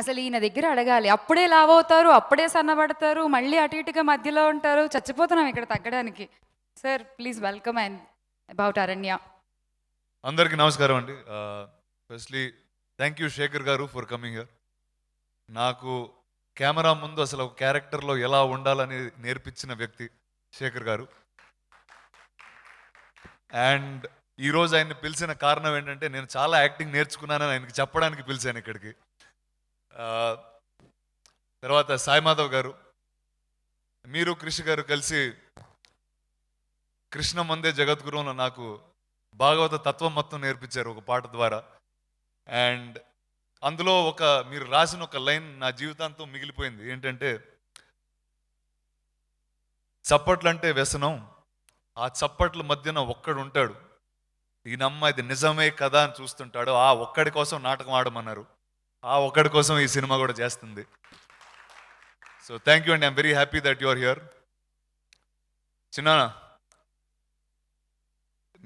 అసలు ఈయన దగ్గర అడగాలి. అప్పుడే లావ్ అవుతారు అప్పుడే సన్నబడతారు మళ్ళీ అటు ఇటుగా మధ్యలో ఉంటారు. చచ్చిపోతున్నాం ఇక్కడ తగ్గడానికి. Sir please welcome and about Aranya. అందరికీ నమస్కారం అండి. ఫస్ట్లీ థ్యాంక్ యూ శేఖర్ గారు ఫర్ కమింగ్ హియర్ నాకు కెమెరా ముందు అసలు ఒక క్యారెక్టర్లో ఎలా ఉండాలని నేర్పించిన వ్యక్తి శేఖర్ గారు. అండ్ ఈరోజు ఆయన్ని పిలిచిన కారణం ఏంటంటే నేను చాలా యాక్టింగ్ నేర్చుకున్నానని ఆయనకి చెప్పడానికి పిలిచాను ఇక్కడికి. తర్వాత సాయిమాధవ్ గారు మీరు కృషి గారు కలిసి కృష్ణ మందే జగద్గురువులో నాకు భాగవత తత్వం మొత్తం నేర్పించారు ఒక పాట ద్వారా. అండ్ అందులో ఒక మీరు రాసిన ఒక లైన్ నా జీవితాంతం మిగిలిపోయింది. ఏంటంటే చప్పట్లు అంటే వ్యసనం ఆ చప్పట్ల మధ్యన ఒక్కడు ఉంటాడు. ఈయనమ్మ ఇది నిజమే కదా అని చూస్తుంటాడు. ఆ ఒక్కడి కోసం నాటకం ఆడమన్నారు. ఆ ఒక్కడి కోసం ఈ సినిమా కూడా చేస్తుంది. సో థ్యాంక్ యూ అండి. I'm very happy that you are here చిన్న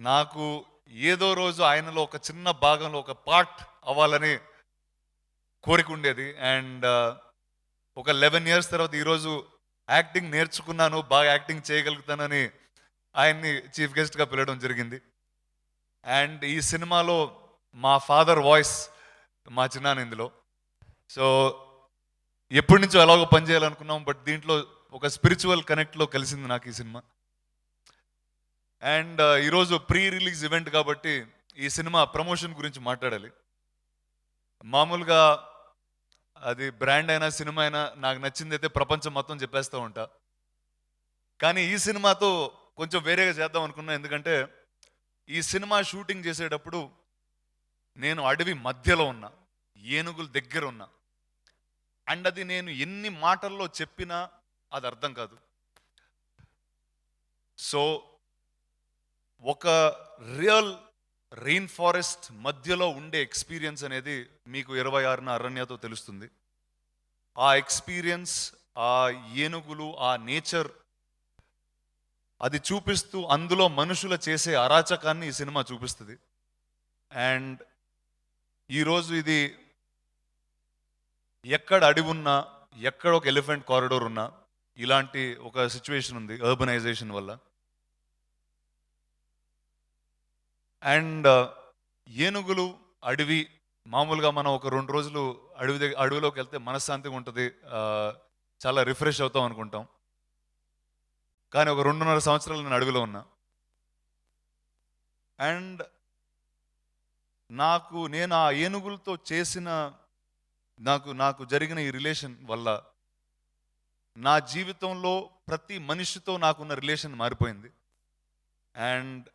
నాకు ఏదో రోజు ఆయనలో ఒక చిన్న భాగంలో ఒక పార్ట్ అవ్వాలని కోరిక ఉండేది. అండ్ uh, ఒక లెవెన్ ఇయర్స్ తర్వాత ఈరోజు యాక్టింగ్ నేర్చుకున్నాను బాగా యాక్టింగ్ చేయగలుగుతానని ఆయన్ని చీఫ్ గెస్ట్గా పిలవడం జరిగింది. అండ్ ఈ సినిమాలో మా ఫాదర్ వాయిస్ మా చిన్నాన్న ఇందులో సో ఎప్పటి నుంచో ఎలాగో పనిచేయాలనుకున్నాం బట్ దీంట్లో ఒక స్పిరిచువల్ కనెక్ట్లో కలిసింది నాకు ఈ సినిమా. అండ్ ఈరోజు ప్రీ రిలీజ్ ఈవెంట్ కాబట్టి ఈ సినిమా ప్రమోషన్ గురించి మాట్లాడాలి. మామూలుగా అది బ్రాండ్ అయినా సినిమా అయినా నాకు నచ్చింది అయితే ప్రపంచం మొత్తం చెప్పేస్తూ ఉంటా. కానీ ఈ సినిమాతో కొంచెం వేరేగా చేద్దాం అనుకున్నా ఎందుకంటే ఈ సినిమా షూటింగ్ చేసేటప్పుడు నేను అడవి మధ్యలో ఉన్నా ఏనుగుల దగ్గర ఉన్నా. అండ్ అది నేను ఎన్ని మాటల్లో చెప్పినా అది అర్థం కాదు. సో ఒక రియల్ రెయిన్ ఫారెస్ట్ మధ్యలో ఉండే ఎక్స్పీరియన్స్ అనేది మీకు ఇరవై ఆరున అరణ్యతో తెలుస్తుంది. ఆ ఎక్స్పీరియన్స్ ఆ ఏనుగులు ఆ నేచర్ అది చూపిస్తూ అందులో మనుషుల చేసే అరాచకాన్ని ఈ సినిమా చూపిస్తుంది. అండ్ ఈరోజు ఇది ఎక్కడ అడవి ఉన్నా ఎక్కడ ఒక ఎలిఫెంట్ కారిడోర్ ఉన్నా ఇలాంటి ఒక సిచ్యువేషన్ ఉంది అర్బనైజేషన్ వల్ల. అండ్ ఏనుగులు అడవి మామూలుగా మనం ఒక రెండు రోజులు అడవి దగ్గర అడవిలోకి వెళ్తే మనశ్శాంతిగా ఉంటుంది చాలా రిఫ్రెష్ అవుతాం అనుకుంటాం. కానీ ఒక రెండున్నర సంవత్సరాలు నేను అడవిలో ఉన్నా. అండ్ నాకు నేను ఆ ఏనుగులతో చేసిన నాకు నాకు జరిగిన ఈ రిలేషన్ వల్ల నా జీవితంలో ప్రతి మనిషితో నాకున్న రిలేషన్ మారిపోయింది. అండ్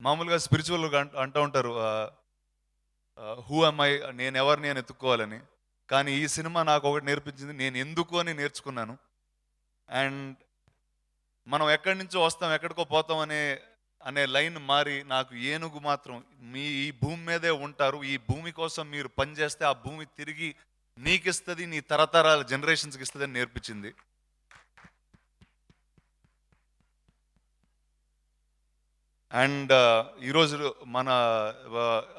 మామూలుగా స్పిరిచువల్గా అంటూ ఉంటారు హూ ఐ నేను ఎవరిని అని ఎత్తుక్కోవాలని. కానీ ఈ సినిమా నాకు ఒకటి నేర్పించింది నేను ఎందుకు అని నేర్చుకున్నాను. అండ్ మనం ఎక్కడి నుంచో వస్తాం ఎక్కడికో పోతాం అనే అనే లైన్ మారి నాకు ఏనుగు మాత్రం మీ ఈ భూమి మీదే ఉంటారు. ఈ భూమి కోసం మీరు పనిచేస్తే ఆ భూమి తిరిగి నీకిస్తుంది నీ తరతరాల జనరేషన్స్కి ఇస్తుంది అని నేర్పించింది. అండ్ ఈరోజు మన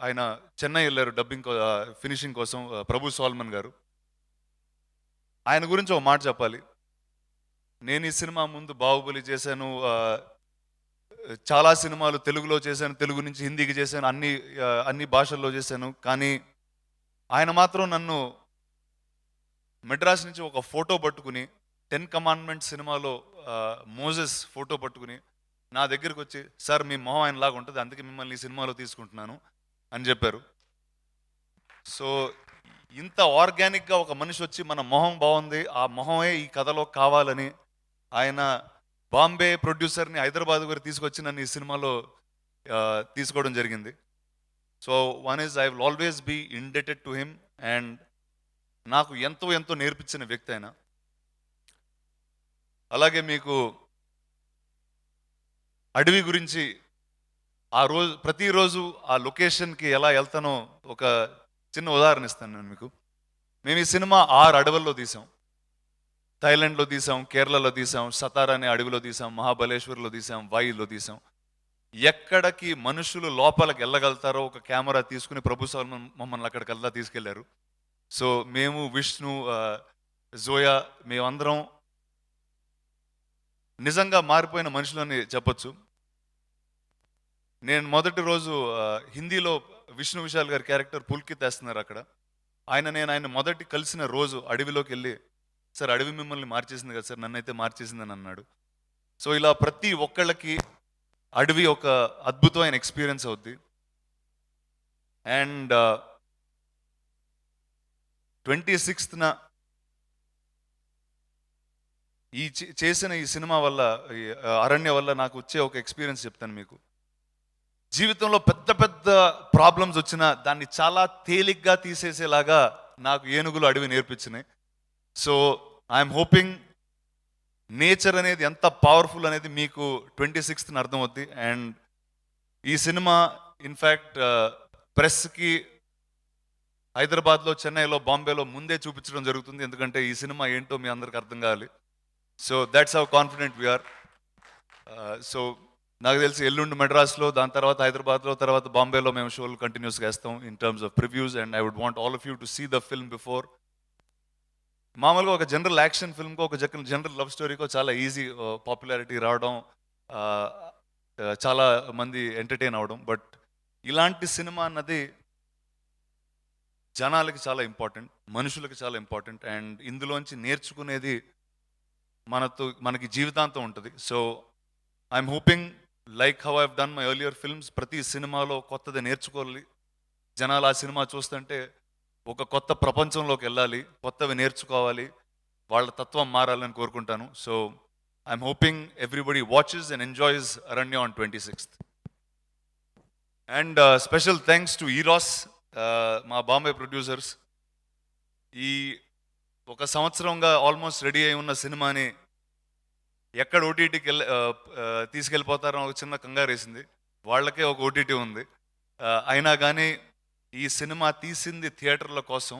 ఆయన చెన్నై వెళ్ళారు డబ్బింగ్ ఫినిషింగ్ కోసం ప్రభు సోల్మన్ గారు. ఆయన గురించి ఒక మాట చెప్పాలి. నేను ఈ సినిమా ముందు బాహుబలి చేశాను చాలా సినిమాలు తెలుగులో చేశాను తెలుగు నుంచి హిందీకి చేశాను అన్ని అన్ని భాషల్లో చేశాను. కానీ ఆయన మాత్రం నన్ను మెడ్రాస్ నుంచి ఒక ఫోటో పట్టుకుని టెన్ కమాండ్మెంట్ సినిమాలో మోజెస్ ఫోటో పట్టుకుని నా దగ్గరికి వచ్చి సార్ మీ మొహం ఆయనలాగా ఉంటుంది అందుకే మిమ్మల్ని ఈ సినిమాలో తీసుకుంటున్నాను అని చెప్పారు. సో ఇంత ఆర్గానిక్గా ఒక మనిషి వచ్చి మన మొహం బాగుంది ఆ మొహమే ఈ కథలో కావాలని ఆయన బాంబే ప్రొడ్యూసర్ని హైదరాబాద్ వరకు తీసుకొచ్చి నన్ను ఈ సినిమాలో తీసుకోవడం జరిగింది. So one is I will always be indebted to him and నాకు ఎంతో ఎంతో నేర్పించిన వ్యక్తి ఆయన. అలాగే మీకు అడవి గురించి ఆ రోజు ప్రతిరోజు ఆ లొకేషన్కి ఎలా వెళ్తానో ఒక చిన్న ఉదాహరణ ఇస్తాను నేను మీకు. మేము ఈ సినిమా ఆరు అడవుల్లో తీసాం. థైలాండ్లో తీసాం కేరళలో తీసాం సతారా అనే అడవిలో తీసాం మహాబలేశ్వర్లో తీసాం వాయిలో తీసాం. ఎక్కడికి మనుషులు లోపలికి వెళ్ళగలుగుతారో ఒక కెమెరా తీసుకుని ప్రభు సల్మాన్ మమ్మల్ని అక్కడికల్లా తీసుకెళ్ళారు. సో మేము విష్ణు జోయా మేమందరం నిజంగా మారిపోయిన మనుషులని చెప్పొచ్చు. నేను మొదటి రోజు హిందీలో విష్ణు విశాల్ గారి క్యారెక్టర్ పుల్కి తెస్తున్నారు అక్కడ. ఆయన నేను ఆయన మొదటి కలిసిన రోజు అడవిలోకి వెళ్ళి సార్ అడవి మిమ్మల్ని మార్చేసింది కదా సార్ నన్నైతే మార్చేసిందని అన్నాడు. సో ఇలా ప్రతి ఒక్కళ్ళకి అడవి ఒక అద్భుతమైన ఎక్స్పీరియన్స్ అవుద్ది. అండ్ uh, ట్వంటీ సిక్స్త్న ఈ చేసిన ఈ సినిమా వల్ల ఈ, uh, అరణ్య వల్ల నాకు వచ్చే ఒక ఎక్స్పీరియన్స్ చెప్తాను మీకు. జీవితంలో పెద్ద పెద్ద ప్రాబ్లమ్స్ వచ్చినా దాన్ని చాలా తేలిగ్గా తీసేసేలాగా నాకు ఏనుగులు అడవి నేర్పించినాయి. సో ఐఎమ్ హోపింగ్ నేచర్ అనేది ఎంత పవర్ఫుల్ అనేది మీకు ట్వంటీ సిక్స్త్ అర్థమవుద్ది. అండ్ ఈ సినిమా ఇన్ఫ్యాక్ట్ uh, ప్రెస్కి హైదరాబాద్లో చెన్నైలో బాంబేలో ముందే చూపించడం జరుగుతుంది. ఎందుకంటే ఈ సినిమా ఏంటో మీ అందరికి అర్థం కావాలి. So that's how confident we're so నాకు తెలిసి ఎల్లుండి మెడ్రాస్లో దాని తర్వాత హైదరాబాద్లో తర్వాత బాంబేలో మేము షోలు కంటిన్యూస్గా వేస్తాం in terms of previews and I would want all of you to see the film before మామూలుగా ఒక జనరల్ యాక్షన్ ఫిల్మ్కో ఒక జనరల్ లవ్ స్టోరీకో చాలా ఈజీ పాపులారిటీ రావడం చాలా మంది ఎంటర్టైన్ అవడం. బట్ ఇలాంటి సినిమా అన్నది జనాలకి చాలా ఇంపార్టెంట్ మనుషులకి చాలా ఇంపార్టెంట్. అండ్ ఇందులోంచి నేర్చుకునేది మనతో మనకి జీవితాంతం ఉంటుంది. So I'm hoping like how I've done my earlier films ప్రతి సినిమాలో కొత్తది నేర్చుకోవాలి. జనాలు ఆ సినిమా చూస్తుంటే ఒక కొత్త ప్రపంచంలోకి వెళ్ళాలి కొత్తవి నేర్చుకోవాలి వాళ్ళ తత్వం మారాలని కోరుకుంటాను. So I'm hoping everybody watches and enjoys Aranya on twenty sixth and special thanks to Eros మా బాంబే ప్రొడ్యూసర్స్ ఈ ఒక సంవత్సరంగా ఆల్మోస్ట్ రెడీ అయి ఉన్న సినిమాని ఎక్కడ ఓటీటీకి వెళ్ళి uh, uh, తీసుకెళ్ళిపోతారో ఒక చిన్న కంగారు వేసింది వాళ్ళకే ఒక ఓటీటీ ఉంది. Uh, అయినా కానీ ఈ సినిమా తీసింది థియేటర్ల కోసం.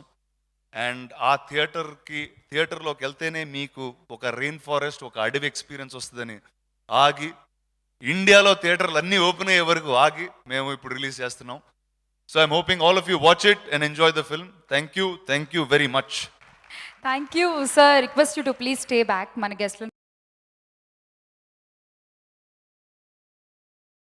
అండ్ ఆ థియేటర్కి థియేటర్లోకి వెళ్తేనే మీకు ఒక రెయిన్ ఫారెస్ట్ ఒక అడవి ఎక్స్పీరియన్స్ వస్తుందని ఆగి ఇండియాలో థియేటర్లు అన్నీ ఓపెన్ అయ్యే వరకు ఆగి మేము ఇప్పుడు రిలీజ్ చేస్తున్నాం. So I'm hoping all of you watch it and enjoy the film thank you thank you very much thank you sir request you to please stay back మన గెస్ట్లు